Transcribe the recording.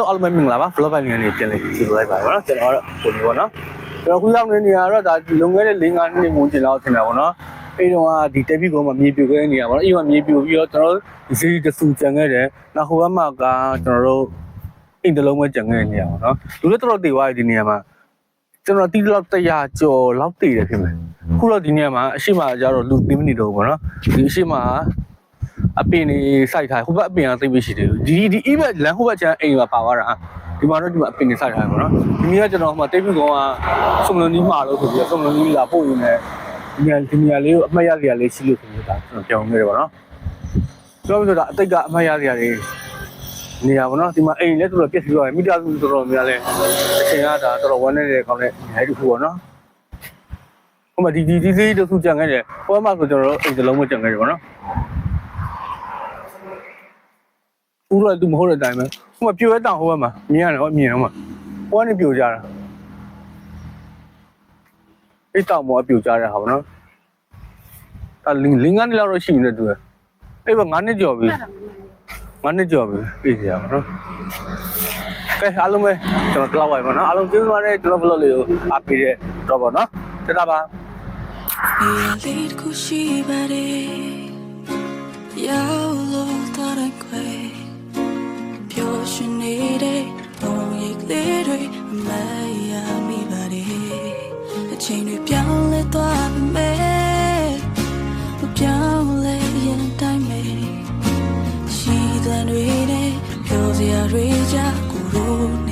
လိုအားလုံးပဲမင်္ဂလာပါ vlog ပိုင်းလေးပြန်လေးကြည့်လိုက်ပါတော့နော်ကျွန်တော်ကတော့ကိုနေပါနော်ကျွန်တော်ခုရောက်နေနေရတော့ဒါလွန်ခဲ့တဲ့၄၅နှစ်မိုးကျင်လောက်ထင်တာပေါ့နော်အဲ့တော့ကဒီတက်ပြီးကောမှမြေပြိုခဲ့နေရပါတော့အဲ့မှာမြေပြိုပြီးတော့ကျွန်တော်တို့ဇီတဆူကြံခဲ့တယ်နောက်ဟိုဘက်မှာကကျွန်တော်တို့အိမ်တလုံးပဲကြံခဲ့နေရပါတော့လူလည်းတော်တော်တည်သွားပြီဒီနေရာမှာကျွန်တော်တီးလောက်100ကျော်လောက်တည်တယ်ဖြစ်မယ်ခုတော့ဒီနေရာမှာအရှိမကျတော့လူသိမနေတော့ဘူးပေါ့နော်ဒီအရှိမ အပင်နေစိုက်ထားဟိုဘက်အပင်ကသိပ်မရှိသေးဘူးဒီဒီအိဘက်လမ်းဟိုဘက်ကျန်အိမ်ကပါသွားတာဒီမှာတော့ဒီမှာအပင်နေစိုက်ထားတယ်ပေါ့နော်ဒီနေ့ကကျွန်တော်ဟိုမှာတိတ်ပြီးကောင်ကစုံလုံးကြီးမှာလို့ဆိုပြီးစုံလုံးကြီးလာပို့ရင်းနဲ့ဒီနေရာဒီနေရာလေးကိုအမှတ်ရစရာလေးရှိလို့ဆိုပြီးဒါကျွန်တော်ပြောင်းနေတယ်ပေါ့နော်ပြောပြီးတော့အတိတ်ကအမှတ်ရစရာလေးနေရာပေါ့နော်ဒီမှာအိမ်လည်းတော်တော်ပြည့်စုံသွားတယ်မိသားစုတော်တော်များလဲအချိန်ကဒါတော်တော်ဝမ်းနေတဲ့ကောင်းတဲ့နေရာတစ်ခုပေါ့နော်ဟိုမှာဒီဒီဒီလေးတစ်ခုကြံခဲ့တယ်ဟိုမှာဆိုကျွန်တော်တို့အိမ်တစ်လုံးမကြံခဲ့တယ်ပေါ့နော် ဦးတော့သူမဟုတ်တဲ့အတိုင်းပဲဟိုမှာပြိုရဲတောင်ဟိုဘက်မှာမြင်ရတယ်ဟောမြင်တော့မှာဟိုကနေပြိုကြတာအဲ့တောင်မောပြိုကြတဲ့ဟာဗောနော်ဒါလင်းလင်းကနေလောက်တော့ရှိနေတယ်သူကအဲ့ဘငါးနှစ်ကျော်ပြီငါးနှစ်ကျော်ပြီပြေးကြပါနော်ကဲအားလုံးပဲကျွန်တော်တော့ဝိုင်ပါနော်အားလုံးကျေးဇူးပါတယ်ကျွန်တော်ဘလော့လေးကိုအားပေးတဲ့တော့ပါနော်တတားပါနေရာလေးတစ်ခုရှိပါတယ်ရောက် ရှင်နေတဲ့ဘုံရိပ်လေးတွေအမရမိပါတယ်အချိန်တွေပြောင်းလဲသွားပေမဲ့မပြောင်းလဲရင်တိုင်းပဲရှိတဲ့တွေနဲ့ပြောစရာတွေကြကိုယ်တို့